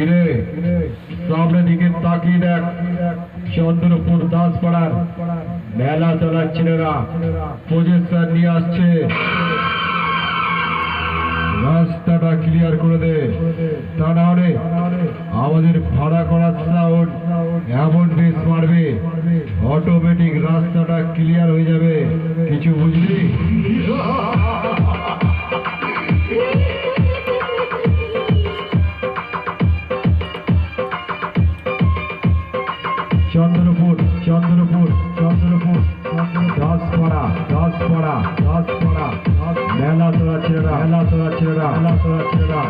কিরে সামনে দিকে তাকিয়ে দেখ। চন্দ্রপুর দাসপাড়ার মেলা চলার ছেলেরা প্রজেকশন নিয়ে আসছে। রাস্তাটা ক্লিয়ার করে দে। তা না হলে আমাদের ভাড়া করার সাউন্ড এমন বেশ মারবে। অটোমেটিক রাস্তাটা ক্লিয়ার হয়ে যাবে। কিছু বুঝলি? চন্দ্রপুর চন্দ্রপুর চন্দ্রপুর দশ পড়া দশ পড়া দশ পড়া মেলা তোরা ছেড়া মেলা তোরা ছেড়া মেলা তোরা ছেলেরা